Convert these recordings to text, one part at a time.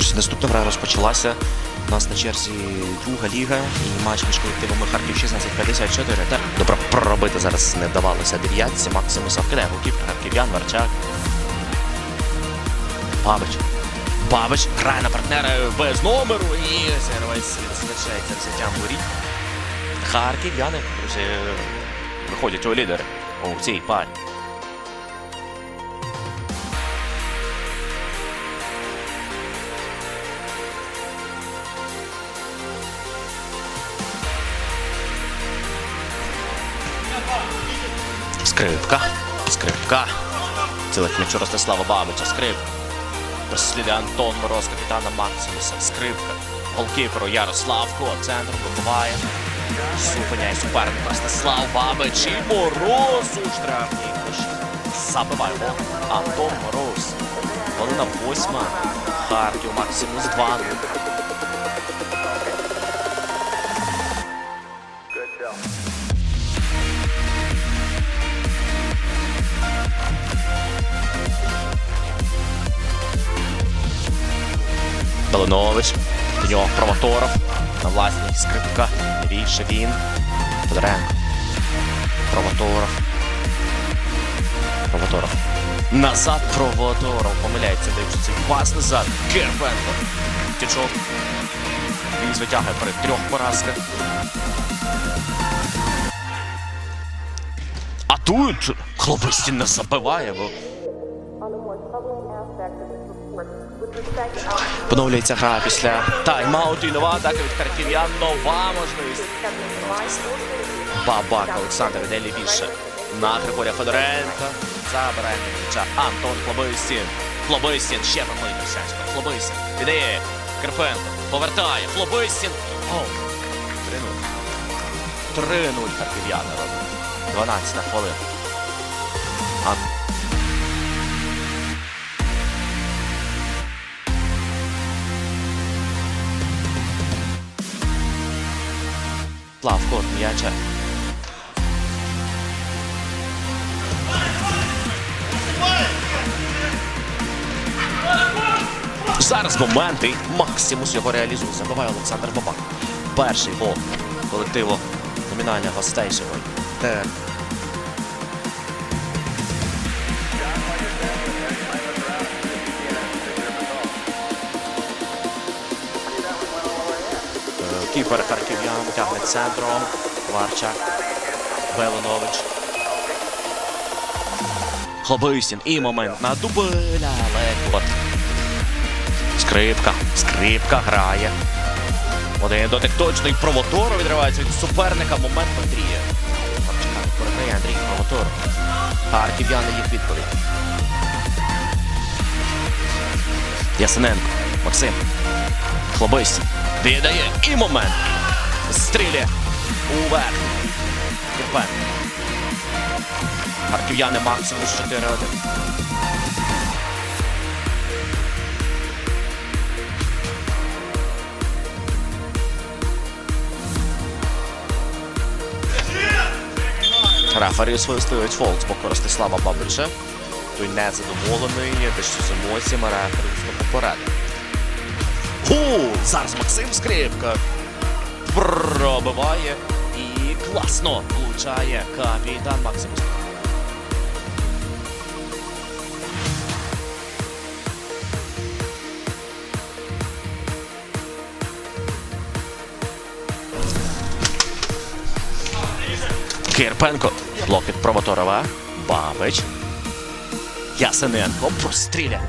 Наступна гра розпочалася. У нас на черзі друга ліга і матч між колективами Харків 1654. Так, добре, проробити зараз не вдавалося дев'ятці. Максимус вкидає гуків, Харків'ян, Варчак. Бабич. Бабич грає на партнера без номеру і сервіс відзначається взяттям воріт. Харків'яни, друзі, виходять у лідери у цій парі. Скрипка. Скрипка. Цілих м'ячу Ростислава Бабича. Скрипка. Розслідує Антон Мороз, капітана Максимуса. Скрипка. Голкіперу Ярославко. Центром вибиває. Зупиняє суперник Ростислав Бабич. І Мороз у штрафній площі. Забиває гол. Антон Мороз. Хвилина восьма. Харків Максимус 2 Долинович. До нього Провоторов. На власній скрипка. Більше він. Тодоренко. Провоторов. Провоторов. Назад Провоторов. Помиляється, даючи цей пас назад. Керпенко. Тічок. Він звитягує при трьох поразках. А тут хлопець не забиває, бо Поновлюється гра після тайм-ауту і нова атака від харків'ян. Нова можливість. Бабак Олександр йде лівіше. На Григорія Федоренка. Забирає м'яча. Антон Хлобистін. Хлобистін. Ще Росянська. Хлобистін. Віддає. Карпенко. Повертає. Хлобистін. О, 3-0. 3-0 харків'яни робить. 12 хвилина. Ан... Славко, м'яча. Зараз момент і Максимус його реалізує. Забиває Олександр Бабак. Перший гол колективу номінальних гостей сьогодні. Кіпер Харків'ян тягне центром. Варчак. Белонович. Хлобисін. І момент на дубеля. Лекот. Скрипка. Скрипка грає. Один дотик точний. Провоторо відривається від суперника. Момент Андрія. Варчака передає Андрій Провоторо. Харків'яни їх відповідь. Ясененко. Максим. Хлобисін. Віддає і момент. Стріляє. Уверх. Кірпен. Харків'яни максимум 4-1. Рефері свистують фол з боку Ростислава Бабича. Той незадоволений, дещо з емоціями рефері попередив. Гу! Зараз Максим Скрипка пробиває і класно влучає капітан Максимус. Кирпенко. Блок від Провоторова. Бабич. Ясененко простріля.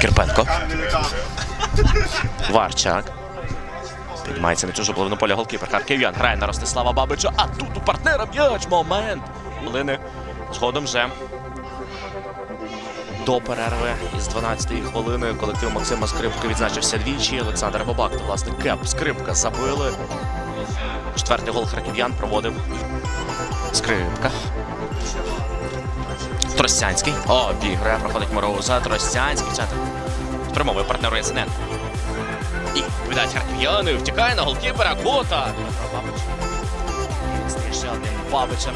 Кирпенко. Варчак. Піднімається на чужу половину поля голкіпер. Харків'ян грає на Ростислава Бабича. А тут у партнера м'яч. Момент. Хвилини. Згодом вже до перерви із 12-ї хвилини колектив Максима Скрипка відзначився двічі. Олександр Бабак та власне кеп Скрипка забили. Четвертий гол харків'ян проводив Скрипка. Тростянський. бігра, проходить Мороуза. Тростянський в центр. Спрямовує партнеру Ясенен. І відповідають харків'яни. Втікає на голки Кота. Бабич. Ще одним Бабичем.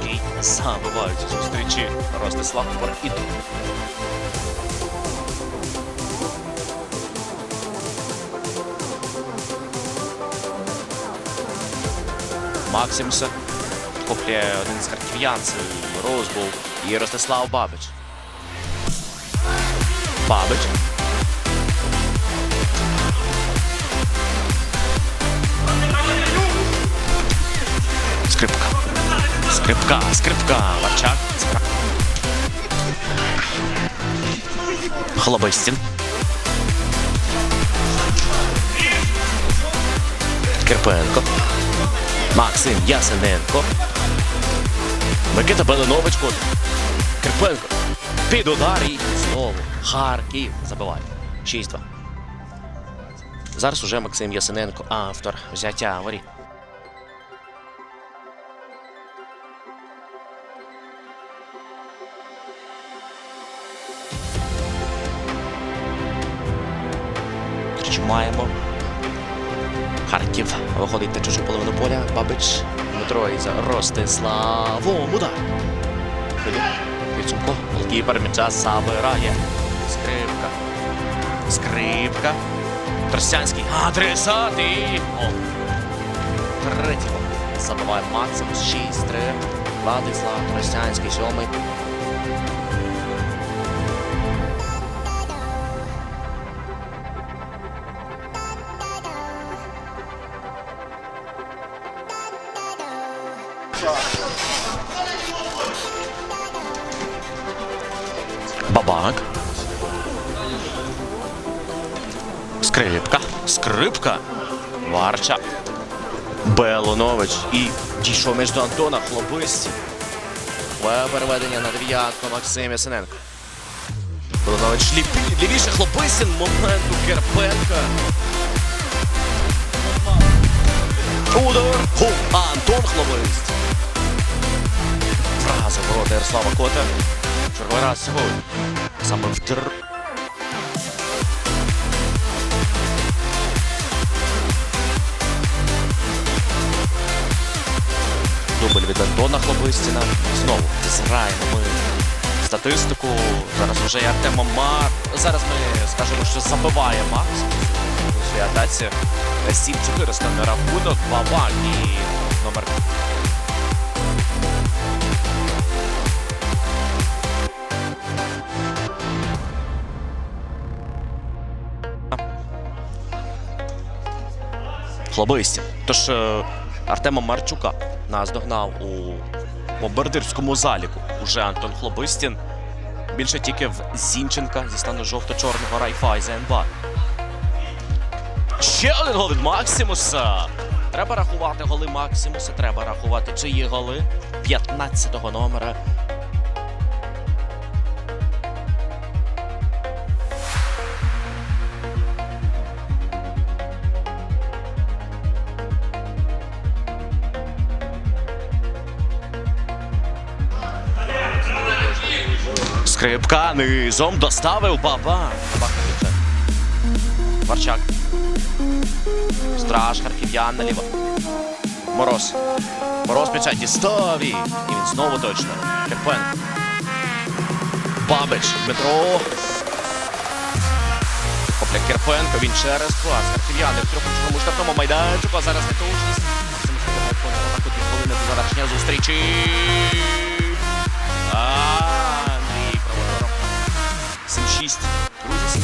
який забивають зустрічі. Ростислав Борід. Максимуса Куплює один з харків'янців Розбул і Ростислав Бабич. Бабич. Скрипка. Скрипка, скрипка. Скра- Хлобистін. Кирпенко. Максим Ясененко. Микита Белинович ходить. Кирпенко. Під удар і знову. Харків забиває. 6-2. Зараз уже Максим Ясененко, автор взяття. Тричі маємо. Харків виходить на чужу половину поля. Бабич Дмитро із Ростиславом. Удар. Підсумку. Голкіпер м'яча забирає. Скрипка. Скрипка. Тростянський. Адресат 30-й. Гол. Третій гол. Забиває Максимус 6-3. Владислав Тростянський, сьомий. Скрипка. Скрипка. Варча. Белонович. І дійшов між до Антона Хлописті. Переведення на дев'ятку Максим Ясененко. Белонович лівіше Хлописін. Момент у Керпенка. Удар. Ху. Антон Хлопист. Фраза ворота Ярослава Кота. Черговий раз сьогодні. Саме в від Антона Хлобистіна. Знову зграємо ми статистику. Зараз вже і Артем Мар. Зараз ми скажемо, що забиває Макс у своїй атаці. 7-4 стане рахунок. Бабак і номер Хлобистін. Тож е, Артема Марчука наздогнав у бомбардирському заліку. Уже Антон Хлобистін. Більше тільки в Зінченка зі стану жовто-чорного Райфайзенба. Ще один гол від Максимуса. Треба рахувати голи Максимуса. Треба рахувати чиї голи 15-го номера. Скрипка низом доставив баба. Варчак. Страж харків'ян наліво. Мороз. Мороз м'яча дістав і він знову точно. Керпенко. Бабич. Дмитро. Копля Керпенко. Він через клас. Харків'яни в трьохочному штрафному майданчику. А зараз неточність. Максимус Керпенко. Так от хвилини до завершення зустрічі. А. 7-6. Друзі,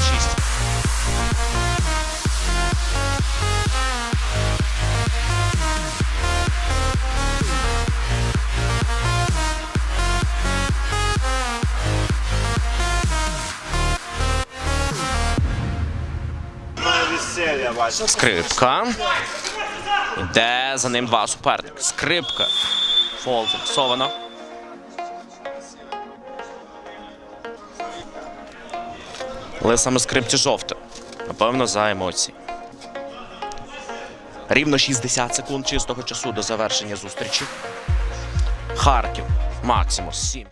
7-6. Скрипка. Іде за ним два суперники. Скрипка. Фол зафіксовано. Але саме скрипті жовте. Напевно, за емоції. Рівно 60 секунд чистого часу до завершення зустрічі. Харків. Максимус 7.